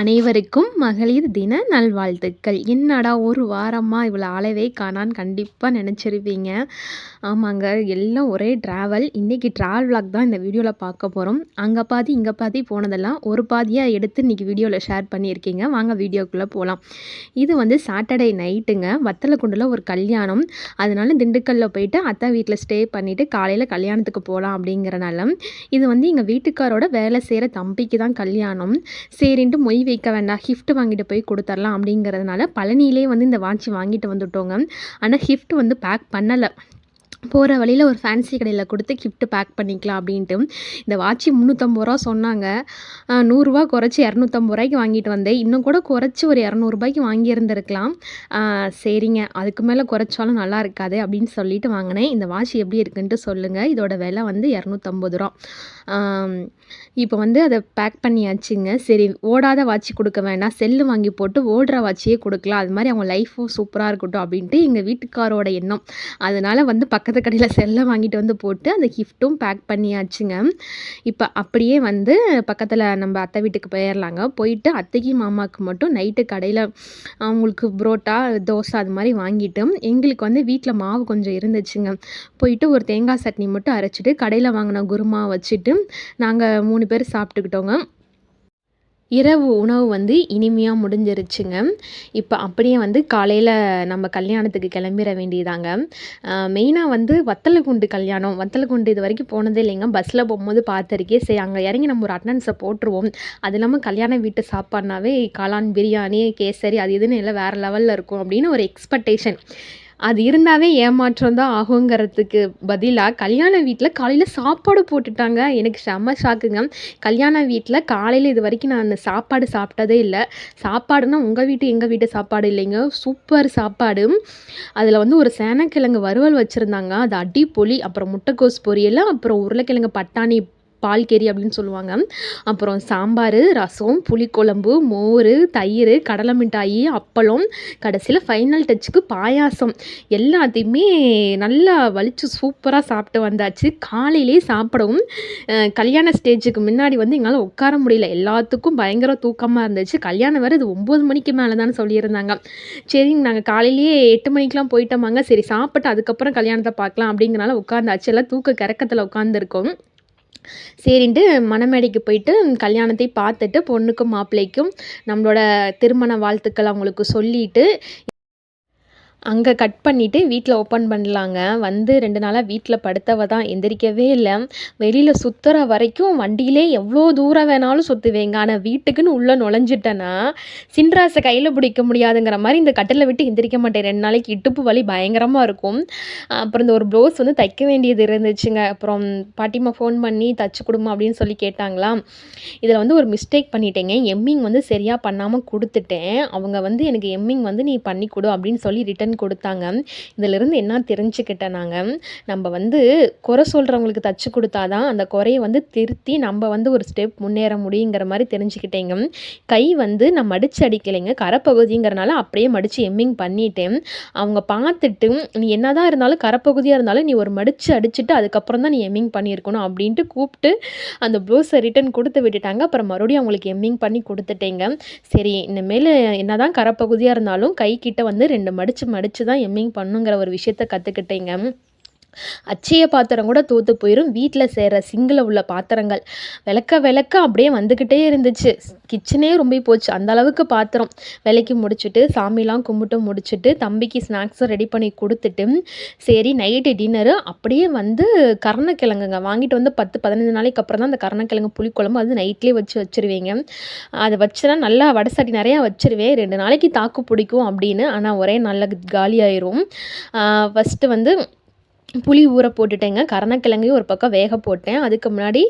அனைவருக்கும் மகளிர் தின நல்வாழ்த்துக்கள். என்னடா ஒரு வாரமாக இவ்வளோ ஆளவே காணான்னு கண்டிப்பாக நினச்சிருப்பீங்க. ஆமாங்க எல்லாம் ஒரே ட்ராவல் இன்றைக்கி ட்ராவல் விளாக் தான் இந்த வீடியோவில் பார்க்க போகிறோம் அங்கே பாதி இங்கே பாதி போனதெல்லாம் ஒரு பாதியாக எடுத்து இன்றைக்கி வீடியோவில் ஷேர் பண்ணியிருக்கீங்க. வாங்க வீடியோக்குள்ளே போகலாம் இது வந்து சாட்டர்டே நைட்டுங்க வத்தலக்குண்டில் ஒரு கல்யாணம். அதனால திண்டுக்கல்லில் போயிட்டு அத்தை வீட்டில் ஸ்டே பண்ணிவிட்டு காலையில் கல்யாணத்துக்கு போகலாம் அப்படிங்கிறனால இது வந்து எங்கள் வீட்டுக்காரோட வேலை செய்கிற தம்பிக்கு தான் கல்யாணம். சரின்ட்டு மொய் வைக்க வேண்டாம். கிஃப்ட் வாங்கிட்டு போய் கொடுத்துர்லாம் அப்படிங்கிறதுனால பழனியிலே வந்து இந்த வாட்ச் வாங்கிட்டு வந்துட்டோங்க. ஆனால் ஹிஃப்ட் வந்து பேக் பண்ணலை. போகிற வழியில் ஒரு ஃபேன்சி கடையில் கொடுத்து கிஃப்ட்டு பேக் பண்ணிக்கலாம் அப்படின்ட்டு. இந்த வாட்சி முந்நூற்றம்பது ரூபா சொன்னாங்க. நூறுரூவா குறைச்சி இரநூத்தம்பது ரூபாய்க்கு வாங்கிட்டு வந்தேன். இன்னும் கூட குறைச்சி ஒரு இரநூறுபாய்க்கு வாங்கியிருந்துருக்கலாம். சரிங்க. அதுக்கு மேலே குறைச்சாலும் நல்லா இருக்காது அப்படின்னு சொல்லிட்டு வாங்கினேன். இந்த வாட்ச் எப்படி இருக்குன்ட்டு சொல்லுங்கள் இதோட விலை வந்து இரநூத்தம்பது ரூபா. இப்போ வந்து அதை பேக் பண்ணியாச்சுங்க. சரி ஓடாத வாட்சி கொடுக்க வேணாம். செல்லு வாங்கி போட்டு ஓடுற வாட்சியே கொடுக்கலாம். அது மாதிரி அவங்க லைஃப்பும் சூப்பராக இருக்கட்டும் அப்படின்ட்டு எங்கள் வீட்டுக்காரோட எண்ணம். அதனால் வந்து பக்கத்து கடையில் செல்லை வாங்கிட்டு வந்து போட்டு அந்த கிஃப்ட்டும் பேக் பண்ணியாச்சுங்க. இப்போ அப்படியே வந்து பக்கத்தில் நம்ம அத்தை வீட்டுக்கு போயிடலாங்க போயிட்டு அத்தைக்கு மாமாவுக்கு மட்டும் நைட்டு கடையில் அவங்களுக்கு புரோட்டா தோசை அது மாதிரி வாங்கிட்டு எங்களுக்கு வந்து வீட்டில் மாவு கொஞ்சம் இருந்துச்சுங்க. போயிட்டு ஒரு தேங்காய் சட்னி மட்டும் அரைச்சிட்டு கடையில் வாங்கின குருமா வச்சுட்டு நாங்கள் மூணு பேர் சாப்பிட்டுக்கிட்டோங்க. இரவு உணவு வந்து இனிமையாக முடிஞ்சிருச்சுங்க. இப்போ அப்படியே வந்து காலையில் நம்ம கல்யாணத்துக்கு கிளம்பிட வேண்டியதாங்க. மெயினாக வந்து வத்தலகுண்டு கல்யாணம். வத்தலகுண்டு இது வரைக்கும் போனதே இல்லைங்க. பஸ்ஸில் போகும்போது பார்த்துருக்கே. சரி அங்கே இறங்கி நம்ம ஒரு அட்டனன்ஸை போட்டுருவோம். அது இல்லாமல் கல்யாண வீட்டு சாப்பாடுனாவே காளான் பிரியாணி கேசரி அது இதுன்னு எல்லாம் வேறு லெவலில் இருக்கும் அப்படின்னு ஒரு எக்ஸ்பெக்டேஷன் அது இருந்தாவே ஏமாற்றம் தான் ஆகுங்கிறதுக்கு பதிலாக கல்யாண வீட்டில் காலையில் சாப்பாடு போட்டுட்டாங்க. எனக்கு செம்ம ஷாக்குங்க கல்யாண வீட்டில் காலையில் இது வரைக்கும் நான் சாப்பாடு சாப்பிட்டதே இல்லை. சாப்பாடுனா உங்கள் வீட்டு எங்கள் வீட்டு சாப்பாடு இல்லைங்க. சூப்பர் சாப்பாடு. அதில் வந்து ஒரு சேனக்கிழங்கு வறுவல் வச்சுருந்தாங்க. அது அடிப்பொலி அப்புறம் முட்டைக்கோஸ் பொரியல் அப்புறம் உருளைக்கிழங்கு பட்டாணி பால்கேரி அப்படின்னு சொல்லுவாங்க. அப்புறம் சாம்பார் ரசம் புளிக்குழம்பு மோர் தயிர் கடலை மிட்டாயி அப்பளம் கடைசியில் ஃபைனல் டச்சுக்கு பாயாசம். எல்லாத்தையுமே நல்லா வலிச்சு சூப்பராக சாப்பிட்டு வந்தாச்சு. காலையிலே சாப்பிடவும் கல்யாண ஸ்டேஜுக்கு முன்னாடி வந்து எங்களால் உட்கார முடியல. எல்லாத்துக்கும் பயங்கர தூக்கமாக இருந்துச்சு. கல்யாணம் வேறு இது ஒம்பது மணிக்கு மேலே தான் சொல்லியிருந்தாங்க. சரிங்க நாங்கள் காலையிலேயே எட்டு மணிக்கெலாம் போயிட்டோமாங்க. சரி சாப்பிட்டு அதுக்கப்புறம் கல்யாணத்தை பார்க்கலாம் அப்படிங்கிறனால உட்காந்தாச்சு எல்லாம் தூக்க கிறக்கத்தில் உட்காந்துருக்கோம் சரின்ட்டு மணமேடைக்கு போயிட்டு கல்யாணத்தை பார்த்துட்டு பொண்ணுக்கும் மாப்பிள்ளைக்கும் நம்மளோட திருமண வாழ்த்துக்கள் அவங்களுக்கு சொல்லிட்டு அங்கே கட் பண்ணிவிட்டு வீட்டில் ஓப்பன் பண்ணலாங்க. வந்து ரெண்டு நாளாக வீட்டில் படுத்தவ தான் எந்திரிக்கவே இல்லை. வெளியில் சுற்றுற வரைக்கும் வண்டியிலே எவ்வளோ தூரம் வேணாலும் சுற்றுவேங்க ஆனால் வீட்டுக்குன்னு உள்ளே நுழைஞ்சிட்டேன்னா சின்ராசை கையில் பிடிக்க முடியாதுங்கிற மாதிரி இந்த கட்டில் விட்டு எந்திரிக்க மாட்டேன். ரெண்டு நாளைக்கு இடுப்பு வலி பயங்கரமாக இருக்கும். அப்புறம் இந்த ஒரு ப்ளவுஸ் வந்து தைக்க வேண்டியது இருந்துச்சுங்க. அப்புறம் பாட்டிமா ஃபோன் பண்ணி தச்சு கொடுமா அப்படின்னு சொல்லி கேட்டாங்களா. இதில் வந்து ஒரு மிஸ்டேக் பண்ணிட்டேங்க. எம்மிங் வந்து சரியாக பண்ணாமல் கொடுத்துட்டேன். அவங்க வந்து எனக்கு எம்மிங் வந்து நீ பண்ணி கொடு அப்படின்னு சொல்லி ரிட்டன் அப்படின்னு கொடுத்தாங்க. இதிலிருந்து என்ன தெரிஞ்சுக்கிட்டேன் நாங்கள் நம்ம வந்து குறை சொல்கிறவங்களுக்கு தச்சு கொடுத்தா தான் அந்த குறையை வந்து திருத்தி நம்ம வந்து ஒரு ஸ்டெப் முன்னேற முடியுங்கிற மாதிரி தெரிஞ்சுக்கிட்டேங்க. கை வந்து நான் மடித்து அடிக்கலைங்க. கரப்பகுதிங்கிறனால அப்படியே மடித்து எம்மிங் பண்ணிட்டேன். அவங்க பார்த்துட்டு நீ என்ன தான் இருந்தாலும் கரப்பகுதியாக இருந்தாலும் நீ ஒரு மடித்து அடிச்சுட்டு அதுக்கப்புறம் தான் நீ எம்மிங் பண்ணியிருக்கணும் அப்படின்ட்டு கூப்பிட்டு அந்த ப்ளவுஸை ரிட்டன் கொடுத்து விட்டுட்டாங்க. அப்புறம் மறுபடியும் அவங்களுக்கு எம்மிங் பண்ணி கொடுத்துட்டேங்க. சரி இனிமேல் என்ன தான் கரப்பகுதியாக இருந்தாலும் கை கிட்ட வந்து ரெண்டு மடித்து மடி படித்து தான் எம்மிங் பண்ணுங்கிற ஒரு விஷயத்த கற்றுக்கிட்டேங்க அச்சய பாத்திரம் கூட தூத்து போயிடும் வீட்டில் செய்கிற சிங்கில் உள்ள பாத்திரங்கள் விளக்க விளக்க அப்படியே வந்துக்கிட்டே இருந்துச்சு. கிச்சனே ரொம்ப போச்சு. அந்த அளவுக்கு பாத்திரம் விலைக்கு முடிச்சுட்டு சாமிலாம் கும்பிட்டு முடிச்சுட்டு தம்பிக்கு ஸ்நாக்ஸும் ரெடி பண்ணி கொடுத்துட்டு சரி நைட்டு டின்னரு அப்படியே வந்து கருணக்கிழங்குங்க. வாங்கிட்டு வந்து பத்து பதினஞ்சு நாளைக்கு அப்புறம் தான் அந்த கருணக்கிழங்கு புளிக்குழம்பு அது நைட்லேயே வச்சு வச்சுருவீங்க. அதை வச்சுனா நல்லா வடசாட்டி நிறையா வச்சுருவேன் ரெண்டு நாளைக்கு தாக்கு பிடிக்கும் அப்படின்னு. ஆனால் ஒரே நல்ல காலியாயிரும். ஃபஸ்ட்டு வந்து புளி ஊற போட்டுட்டேங்க. கருணக்கிழங்கையும் ஒரு பக்கம் வேக போட்டேன். அதுக்கு முன்னாடி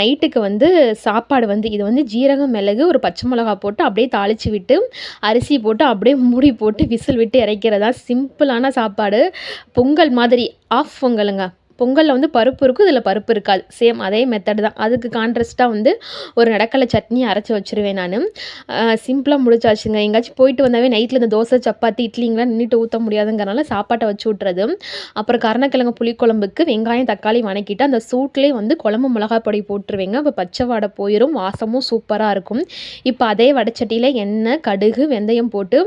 நைட்டுக்கு வந்து சாப்பாடு வந்து இது வந்து ஜீரகம் மிளகு ஒரு பச்சை மிளகா போட்டு அப்படியே தாளித்து விட்டு அரிசி போட்டு அப்படியே மூடி போட்டு விசில் விட்டு இறைக்கிறதா சிம்பிளான சாப்பாடு. பொங்கல் மாதிரி ஆஃப் பொங்கலுங்க. பொங்கலில் வந்து பருப்பு இருக்கும் இதில் பருப்பு இருக்காது. சேம் அதே மெத்தட் தான். அதுக்கு கான்ட்ரஸ்ட்டாக வந்து ஒரு நடக்கலை சட்னி அரைச்சி வச்சுருவேன் நான். சிம்பிளாக முடிச்சாச்சுங்க. எங்கேயாச்சும் போயிட்டு வந்தாவே நைட்டில் இந்த தோசை சப்பாத்தி இட்லிங்கெலாம் நின்றுட்டு ஊற்ற முடியாதுங்கிறனால சாப்பாட்டை வச்சு விட்றது அப்புறம் கருணக்கிழங்கு புளிக்குழம்புக்கு வெங்காயம் தக்காளி வணக்கிட்டு அந்த சூட்லேயே வந்து குழம்பு மிளகாய் பொடி போட்டுருவேங்க. அப்போ பச்சை வாடை போயிடும் வாசமும் சூப்பராக இருக்கும். இப்போ அதே வடைச்சட்டியில் எண்ணெய் கடுகு வெந்தயம் போட்டு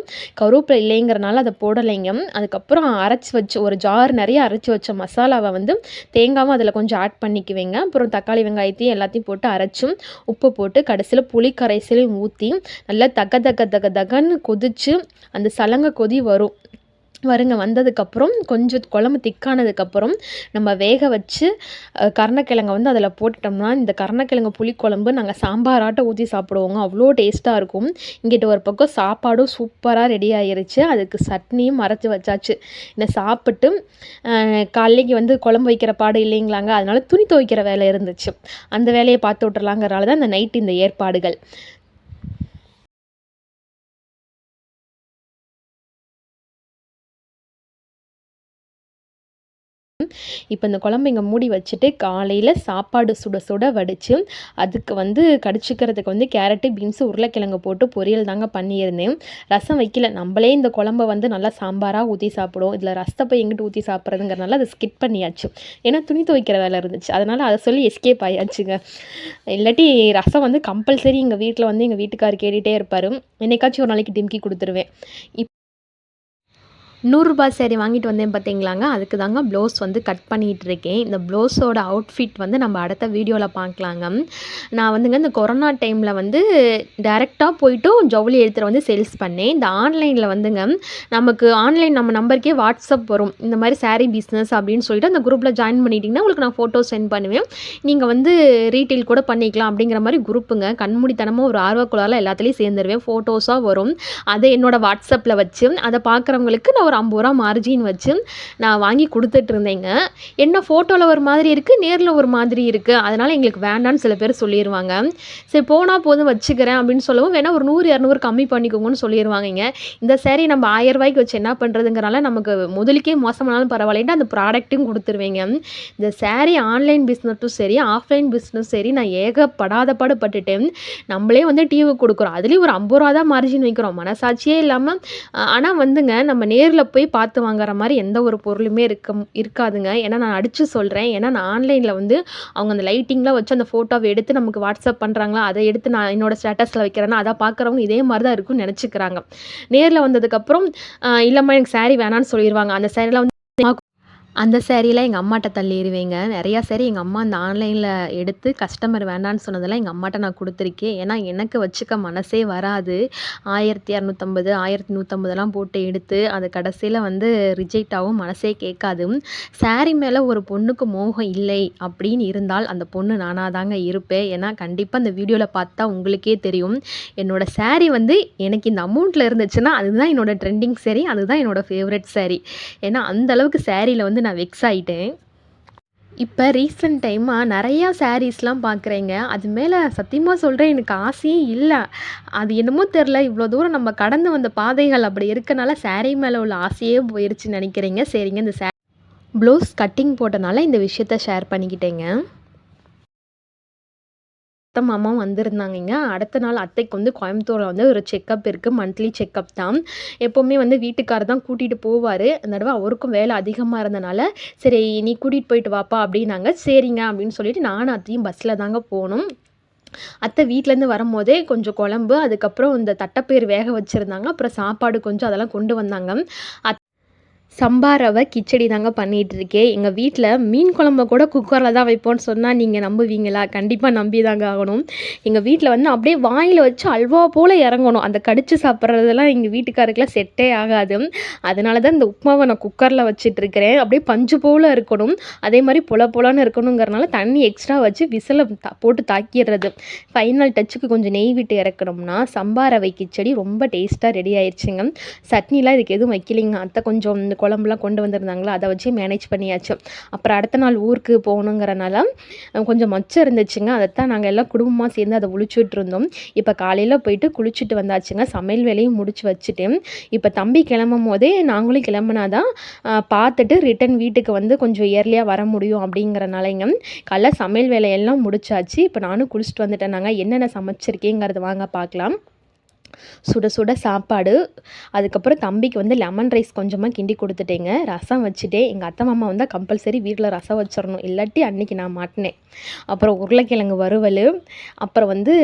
கருவேப்பிலை இல்லைங்கிறனால அதை போடலைங்க. அதுக்கப்புறம் அரைச்சி வச்சு ஒரு ஜார் நிறைய அரைச்சி வச்ச மசாலாவை வந்து தேங்காவும் அதில் கொஞ்சம் ஆட் பண்ணிக்குவேங்க. அப்புறம் தக்காளி வெங்காயத்தையும் எல்லாத்தையும் போட்டு அரைச்சும் உப்பு போட்டு கடைசியில் புளி கரைசலையும் ஊற்றி நல்லா தக தக தக தகன்னு கொதித்து அந்த சலங்கை கொதி வரும். வருங்க வந்ததுக்கப்புறம் கொஞ்சம் குழம்பு திக்கானதுக்கப்புறம் நம்ம வேக வச்சு கருணக்கிழங்க வந்து அதில் போட்டுட்டோம்னா இந்த கருணக்கிழங்கு புளிக்குழம்பு நாங்கள் சாம்பாராட்ட ஊற்றி சாப்பிடுவோங்க. அவ்வளோ டேஸ்ட்டாக இருக்கும். இங்கிட்ட ஒரு பக்கம் சாப்பாடும் சூப்பராக ரெடி ஆகிருச்சு அதுக்கு சட்னியும் மறைச்சி வச்சாச்சு. என்னை சாப்பிட்டு காலைக்கு வந்து குழம்பு வைக்கிற பாடு இல்லைங்களாங்க. அதனால் துணி துவைக்கிற வேலை இருந்துச்சு. அந்த வேலையை பார்த்து விட்டுறலாங்கிறனால தான் இந்த நைட் இந்த ஏற்பாடுகள். இப்போ இந்த குழம்பு இங்கே மூடி வச்சுட்டு காலையில் சாப்பாடு சுட சுட வடித்து அதுக்கு வந்து கடிச்சிக்கிறதுக்கு வந்து கேரட்டு பீன்ஸு உருளைக்கிழங்கு போட்டு பொரியல் தாங்க பண்ணியிருந்தேன். ரசம் வைக்கல. நம்மளே இந்த குழம்ப வந்து நல்லா சாம்பாராக ஊற்றி சாப்பிடுவோம். இதில் ரசத்தை போய் எங்கிட்டு ஊற்றி சாப்பிட்றதுங்கிறனால அதை ஸ்கிப் பண்ணியாச்சு. ஏன்னா துணி துவைக்கிற வேலை இருந்துச்சு. அதனால் அதை சொல்லி எஸ்கேப் ஆயாச்சுங்க. இல்லாட்டி ரசம் வந்து கம்பல்சரி எங்கள் வீட்டில் வந்து எங்கள் வீட்டுக்கார் கேட்டுகிட்டே இருப்பார். என்னைக்காச்சும் ஒரு நாளைக்கு டிம்கி கொடுத்துருவேன். இப் நூறுரூபா சேரீ வாங்கிட்டு வந்தேன் பார்த்தீங்களாங்க? அதுக்கு தாங்க ப்ளவுஸ் வந்து கட் பண்ணிகிட்டு இருக்கேன் இந்த ப்ளவுஸோட அவுட்ஃபிட் வந்து நம்ம அடுத்த வீடியோவில் பார்க்கலாங்க. நான் வந்துங்க இந்த கொரோனா டைமில் வந்து டேரெக்டாக போய்ட்டும் ஜவுளி எடுத்துகிட்டு வந்து சேல்ஸ் பண்ணேன். இந்த ஆன்லைனில் வந்துங்க நமக்கு ஆன்லைன் நம்ம நம்பருக்கே வாட்ஸ்அப் வரும். இந்த மாதிரி சாரீ பிஸ்னஸ் அப்படின்னு சொல்லிட்டு அந்த குரூப்பில் ஜாயின் பண்ணிட்டீங்கன்னா உங்களுக்கு நான் ஃபோட்டோ சென்ட் பண்ணுவேன். நீங்கள் வந்து ரீட்டெயில் கூட பண்ணிக்கலாம் அப்படிங்கிற மாதிரி குரூப்புங்க கண்மூடித்தனமாக ஒரு ஆர்வக்குள்ளால் எல்லாத்துலேயும் சேர்ந்துருவேன். ஃபோட்டோஸாக வரும். அதை என்னோடய வாட்ஸ்அப்பில் வச்சு அதை பார்க்குறவங்களுக்கு நான் ஒரு ஐம்பது ரூபா மார்ஜின் வச்சு நான் வாங்கி கொடுத்துட்டு இருந்தேங்க. என்ன ஃபோட்டோவில் ஒரு மாதிரி இருக்குது நேரில் ஒரு மாதிரி இருக்குது அதனால் எங்களுக்கு வேண்டான்னு சில பேர் சொல்லிடுவாங்க சரி போனால் போதும் வச்சுக்கிறேன் அப்படின்னு சொல்லவும் வேணால் ஒரு நூறு இரநூறு கம்மி பண்ணிக்கோங்கன்னு சொல்லிடுவாங்க இந்த சேரீ நம்ம ஆயிரம் ரூபாய்க்கு வச்சு என்ன பண்ணுறதுங்கிறனால நமக்கு முதலுக்கே மோசமானாலும் பரவாயில்லன்ட்டு அந்த ப்ராடக்ட்டும் கொடுத்துருவேங்க. இந்த சேரீ ஆன்லைன் பிஸ்னஸும் சரி ஆஃப்லைன் பிஸ்னஸ் சரி நான் ஏகப்படாத பாடுபட்டுட்டேன் நம்மளே வந்து டிவி கொடுக்குறோம். அதுலேயும் ஒரு ஐம்பது ரூபா தான் மார்ஜின் வைக்கிறோம். மனசாட்சியே இல்லாமல் ஆனால் வந்துங்க நம்ம நேரில் போய் பார்த்து வாங்குற மாதிரி எந்த ஒரு பொருளுமே இருக்க இருக்காதுங்க. ஏன்னா நான் அடித்து சொல்கிறேன் ஏன்னா நான் ஆன்லைனில் வந்து அவங்க அந்த லைட்டிங்லாம் வச்சு அந்த ஃபோட்டோவை எடுத்து நமக்கு வாட்ஸ்அப் பண்ணுறாங்களா அதை எடுத்து நான் என்னோடய ஸ்டேட்டஸில் வைக்கிறேன்னா அதை பார்க்குறவங்க இதே மாதிரி தான் இருக்கும்னு நினச்சிக்கிறாங்க. நேரில் வந்ததுக்கப்புறம் இல்லைம்மா எனக்கு சாரீ வேணான்னு சொல்லிடுவாங்க அந்த சாரியில் வந்து அந்த சேரீலாம் எங்கள் அம்மாட்ட தள்ளிடுவேங்க நிறையா சேரீ எங்கள் அம்மா அந்த ஆன்லைனில் எடுத்து கஸ்டமர் வேண்டான்னு சொன்னதெல்லாம் எங்கள் அம்மாட்ட நான் கொடுத்துருக்கேன். ஏன்னா எனக்கு வச்சுக்க மனசே வராது. ஆயிரத்தி இரநூத்தம்பது ஆயிரத்தி நூற்றம்பதுலாம் போட்டு எடுத்து அது கடைசியில் வந்து ரிஜெக்ட் ஆகும் மனசே கேட்காது. சாரீ மேலே ஒரு பொண்ணுக்கு மோகம் இல்லை அப்படின்னு இருந்தால் அந்த பொண்ணு நானாக தாங்க இருப்பேன். ஏன்னா கண்டிப்பாக அந்த வீடியோவில் பார்த்தா உங்களுக்கே தெரியும். என்னோடய சாரீ வந்து எனக்கு இந்த அமௌண்ட்டில் இருந்துச்சுன்னா அதுதான் என்னோடய ட்ரெண்டிங் சாரீ அதுதான் என்னோடய ஃபேவரட் சாரீ. ஏன்னா அந்தளவுக்கு சாரியில் வந்து நான் வெக்ஸ் ஆகிட்டேன் இப்போ ரீசெண்ட் டைமாக நிறையா சாரீஸ்லாம் பார்க்குறேங்க அது மேலே சத்தியமாக சொல்கிறேன் எனக்கு ஆசையே இல்லை. அது என்னமோ தெரில இவ்வளோ தூரம் நம்ம கடந்து வந்த பாதைகள் அப்படி இருக்கனால சாரீ மேலே உள்ள ஆசையே போயிடுச்சுன்னு நினைக்கிறீங்க. சரிங்க இந்த சே ப்ளவுஸ் கட்டிங் போட்டனால இந்த விஷயத்த ஷேர் பண்ணிக்கிட்டேங்க. அத்தை மாமாவும் வந்திருந்தாங்கங்க. அடுத்த நாள் அத்தைக்கு வந்து கோயம்புத்தூரில் வந்து ஒரு செக்கப் இருக்குது மந்த்லி செக்கப் தான். எப்போவுமே வந்து வீட்டுக்காரர் தான் கூட்டிகிட்டு போவார். அந்த தடவை அவருக்கும் வேலை அதிகமாக இருந்தனால சரி நீ கூட்டிகிட்டு போயிட்டு வாப்பா அப்படின்னாங்க. சரிங்க அப்படின்னு சொல்லிட்டு நானும் அத்தையும் பஸ்ஸில் தாங்க போகணும் அத்தை வீட்டிலேருந்து வரும்போதே கொஞ்சம் குழம்பு அதுக்கப்புறம் இந்த தட்டைப்பயிர் வேக வச்சுருந்தாங்க. அப்புறம் சாப்பாடு கொஞ்சம் அதெல்லாம் கொண்டு வந்தாங்க. அத் சம்பா ரவை கிச்சடி தாங்க பண்ணிகிட்ருக்கேன் எங்கள் வீட்டில் மீன் குழம்ப கூட குக்கரில் தான் வைப்போம்னு சொன்னால் நீங்கள் நம்புவீங்களா? கண்டிப்பாக நம்பி தாங்க ஆகணும். எங்கள் வீட்டில் வந்து அப்படியே வாயில் வச்சு அல்வா போல் இறங்கணும். அந்த கடித்து சாப்பிட்றதெல்லாம் எங்கள் வீட்டுக்காருக்கெலாம் செட்டே ஆகாது. அதனால தான் இந்த உப்புமாவை நான் குக்கரில் வச்சிட்ருக்கிறேன் அப்படியே பஞ்சு போல் இருக்கணும். அதே மாதிரி புல பொலன்னு இருக்கணுங்கிறனால தண்ணி எக்ஸ்ட்ரா வச்சு விசிலை போட்டு தாக்கிடுறது. ஃபைனல் டச்சுக்கு கொஞ்சம் நெய் விட்டு இறக்கணும்னா சம்பா ரவை கிச்சடி ரொம்ப டேஸ்ட்டாக ரெடி ஆயிடுச்சுங்க சட்னிலாம் இதுக்கு எதுவும் வைக்கலிங்க. அத்தை கொஞ்சம் இந்த குழம்புலாம் கொண்டு வந்திருந்தாங்களோ அதை வச்சு மேனேஜ் பண்ணியாச்சு. அப்புறம் அடுத்த நாள் ஊருக்கு போகணுங்கிறனால கொஞ்சம் மச்சம் இருந்துச்சுங்க. அதைத்தான் நாங்கள் எல்லாம் குடும்பமாக சேர்ந்து அதை ஒழிச்சுட்டு இருந்தோம். இப்போ காலையில் போயிட்டு குளிச்சுட்டு வந்தாச்சுங்க. சமையல் வேலையும் முடிச்சு வச்சுட்டு இப்போ தம்பி கிளம்பும் போதே நாங்களும் கிளம்புனாதான் பார்த்துட்டு ரிட்டன் வீட்டுக்கு வந்து கொஞ்சம் இயர்லியாக வர முடியும் அப்படிங்கிறனாலங்க காலைல சமையல் வேலையெல்லாம் முடிச்சாச்சு. இப்போ நானும் குளிச்சுட்டு வந்துட்டேன் நாங்கள் என்னென்ன சமைச்சிருக்கேங்கிறது வாங்க பார்க்கலாம். சுட சுட சாப்பாடு. அதுக்கப்புறம் தம்பிக்கு வந்து லெமன் ரைஸ் கொஞ்சமாக கிண்டி கொடுத்துட்டேங்க. ரசம் வச்சுட்டே எங்கள் அத்தை மாமா வந்தால் கம்பல்சரி வீட்டில் ரசம் வச்சிடணும் இல்லாட்டி அன்னைக்கு நான் மாட்டினேன். அப்புறம் உருளைக்கிழங்கு வறுவல். அப்புறம் வந்து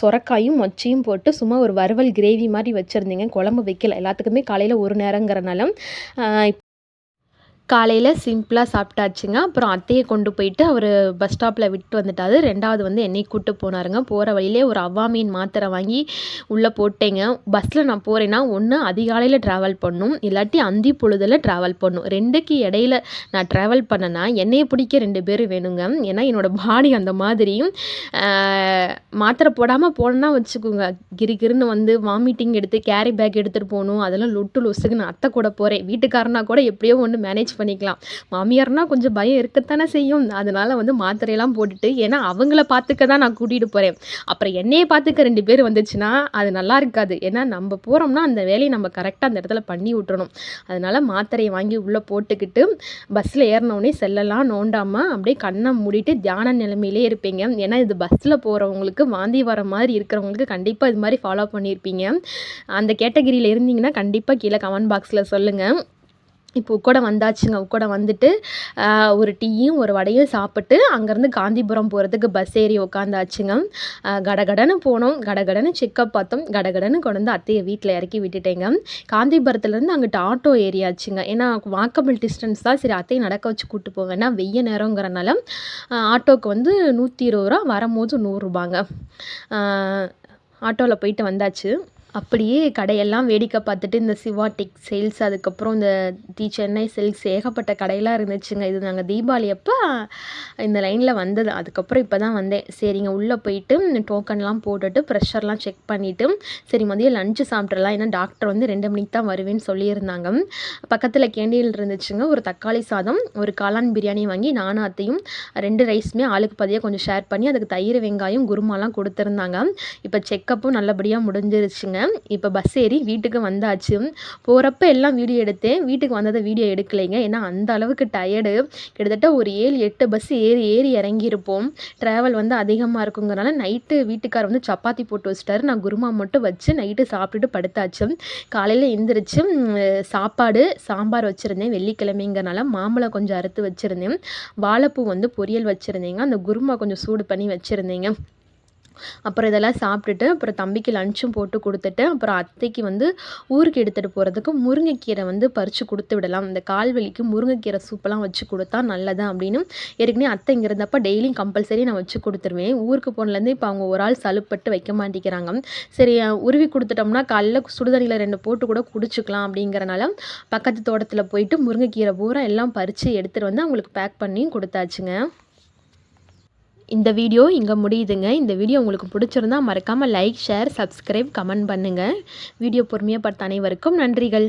சொரக்காயும் மொச்சையும் போட்டு சும்மா ஒரு வறுவல் கிரேவி மாதிரி வச்சுருந்தீங்க. குழம்பு வைக்கல. எல்லாத்துக்குமே காலையில் ஒரு நேரங்கிறனால காலையில் சிம்பிளாக சாப்பிட்டாச்சுங்க. அப்புறம் அத்தையை கொண்டு போயிட்டு அவர் பஸ் ஸ்டாப்பில் விட்டு வந்துட்டாரு. ரெண்டாவது வந்து என்னை கூப்பிட்டு போனாருங்க. போகிற வழியிலே ஒரு அவ்வாமீன் மாத்திரை வாங்கி உள்ளே போட்டேங்க. பஸ்ஸில் நான் போகிறேன்னா ஒன்று அதிகாலையில் ட்ராவல் பண்ணும். இல்லாட்டி அந்தி பொழுதில் ட்ராவல் பண்ணும். ரெண்டுக்கு இடையில நான் ட்ராவல் பண்ணேன்னா என்னையை பிடிக்க ரெண்டு பேர் வேணுங்க. ஏன்னா என்னோடய பாடி அந்த மாதிரியும் மாத்திரை போடாமல் போனேன்னா வச்சுக்கோங்க. கிறுகிறுன்னு வந்து வாமிட்டிங் எடுத்து கேரி பேக் எடுத்துகிட்டு போகணும். அதெல்லாம் லொட்டு லொசுக்குன்னு நான் அத்தை கூட போகிறேன் வீட்டுக்காரனா கூட எப்படியோ ஒன்று மேனேஜ் பண்ணிக்கலாம். மாமியார்னால் கொஞ்சம் பயம் இருக்கத்தானே செய்யும். அதனால் வந்து மாத்திரையெல்லாம் போட்டுட்டு ஏன்னா அவங்கள பார்த்துக்க தான் நான் கூட்டிகிட்டு போகிறேன் அப்புறம் என்னையே பார்த்துக்க ரெண்டு பேர் வந்துச்சுன்னா அது நல்லா இருக்காது. ஏன்னா நம்ம போகிறோம்னா அந்த வேலையை நம்ம கரெக்டாக அந்த இடத்துல பண்ணி விட்டுறணும். அதனால மாத்திரையை வாங்கி உள்ளே போட்டுக்கிட்டு பஸ்ஸில் ஏறினோடனே செல்லலாம் நோண்டாமல் அப்படியே கண்ணை மூடிட்டு தியான நிலைமையிலே இருப்பீங்க. ஏன்னா இது பஸ்ஸில் போகிறவங்களுக்கு வாந்தி வர மாதிரி இருக்கிறவங்களுக்கு கண்டிப்பாக இது மாதிரி ஃபாலோ பண்ணியிருப்பீங்க அந்த கேட்டகிரியில் இருந்தீங்கன்னா கண்டிப்பாக கீழே கமெண்ட் பாக்ஸில் சொல்லுங்கள் இப்போ உக்கோட வந்தாச்சுங்க. உக்கோட வந்துட்டு ஒரு டீயும் ஒரு வடையும் சாப்பிட்டு அங்கேருந்து காந்திபுரம் போகிறதுக்கு பஸ் ஏறி உக்காந்தாச்சுங்க. கடகடன்னு போனோம். கடகடன்னு செக்கப் பார்த்தோம். கடகடன்னு கொண்டு வந்து அத்தையை வீட்டில் இறக்கி விட்டுட்டேங்க. காந்திபுரத்துலேருந்து அங்கிட்டு ஆட்டோ ஏறியாச்சுங்க. ஏன்னா வாக்கபிள் டிஸ்டன்ஸ் தான். சரி அத்தையை நடக்க வச்சு கூப்பிட்டு போவேன்னா வெய்ய நேரங்கிறனால ஆட்டோவுக்கு ஆட்டோக்கு வந்து நூற்றி இருபது ரூபா வரும்போது நூறுரூபாங்க ஆட்டோவில் போயிட்டு வந்தாச்சு. அப்படியே கடையெல்லாம் வேடிக்கை பார்த்துட்டு இந்த சிவா சேல்ஸ் அதுக்கப்புறம் இந்த தி சென்னை சில்க்ஸ் ஏகப்பட்ட கடையெல்லாம் இருந்துச்சுங்க. இது நாங்கள் தீபாவளி அப்போ இந்த லைனில் வந்தது. அதுக்கப்புறம் இப்போ தான் வந்தேன் சரிங்க உள்ளே போயிட்டு டோக்கன்லாம் போட்டுட்டு ப்ரெஷர்லாம் செக் பண்ணிவிட்டு சரி மதியம் லஞ்சு சாப்பிட்றலாம் ஏன்னா டாக்டர் வந்து ரெண்டு மணிக்கு தான் வருவேன்னு சொல்லியிருந்தாங்க. பக்கத்தில் கேண்டீன் இருந்துச்சுங்க. ஒரு தக்காளி சாதம் ஒரு காளான் பிரியாணி வாங்கி நானும் அத்தையும் ரெண்டு ரைஸுமே ஆளுக்கு பதியாக கொஞ்சம் ஷேர் பண்ணி அதுக்கு தயிர் வெங்காயம் குருமாலாம் கொடுத்துருந்தாங்க. இப்போ செக்கப்பும் நல்லபடியாக முடிஞ்சிருச்சுங்க. இப்போ பஸ் ஏறி வீட்டுக்கு வந்தாச்சு. போகிறப்ப எல்லாம் வீடியோ எடுத்தேன். வீட்டுக்கு வந்ததை வீடியோ எடுக்கலைங்க. ஏன்னா அந்த அளவுக்கு டயர்டு கிட்டத்தட்ட ஒரு ஏழு எட்டு பஸ் ஏறி ஏறி இறங்கியிருப்போம். ட்ராவல் வந்து அதிகமாக இருக்குங்கிறனால நைட்டு வீட்டுக்கார் வந்து சப்பாத்தி போட்டு வச்சிட்டாரு. நான் குருமா மட்டும் வச்சு நைட்டு சாப்பிட்டுட்டு படுத்தாச்சு. காலையில் எந்திரிச்சு சாப்பாடு சாம்பார் வச்சுருந்தேன். வெள்ளிக்கிழமைங்கிறனால மாம்பழம் கொஞ்சம் அறுத்து வச்சுருந்தேன். வாழைப்பூ வந்து பொரியல் வச்சுருந்தேங்க. அந்த குருமா கொஞ்சம் சூடு பண்ணி வச்சுருந்தேங்க. அப்புறம் இதெல்லாம் சாப்பிட்டுட்டு அப்புறம் தம்பிக்கு லஞ்சும் போட்டு கொடுத்துட்டு அப்புறம் அத்தைக்கு வந்து ஊருக்கு எடுத்துகிட்டு போகிறதுக்கு முருங்கைக்கீரை வந்து பறித்து கொடுத்து விடலாம். இந்த கால் வலிக்கு முருங்கைக்கீரை சூப்பெல்லாம் வச்சு கொடுத்தா நல்லது அப்படின்னு ஏற்கனவே அத்தை இங்கே இருந்தப்போ டெய்லியும் கம்பல்சரி நான் வச்சு கொடுத்துருவேன். ஊருக்கு போனலேருந்து இப்போ அவங்க ஒரு ஆள் சலுப்பட்டு வைக்க மாட்டேங்கிறாங்க. சரி உருவி கொடுத்துட்டோம்னா காலைல சுடுதண்ணியில் ரெண்டு போட்டு கூட குடிச்சுக்கலாம் அப்படிங்கிறனால பக்கத்து தோட்டத்தில் போயிட்டு முருங்கைக்கீரை பூரா எல்லாம் பறித்து எடுத்துகிட்டு வந்து அவங்களுக்கு பேக் பண்ணியும் கொடுத்தாச்சுங்க. இந்த வீடியோ இங்கே முடியுதுங்க. இந்த வீடியோ உங்களுக்கு பிடிச்சிருந்தா மறக்காமல் லைக் ஷேர் சப்ஸ்கிரைப் கமெண்ட் பண்ணுங்கள் வீடியோ பொறுமையாக பார்த்த அனைவருக்கும் நன்றிகள்.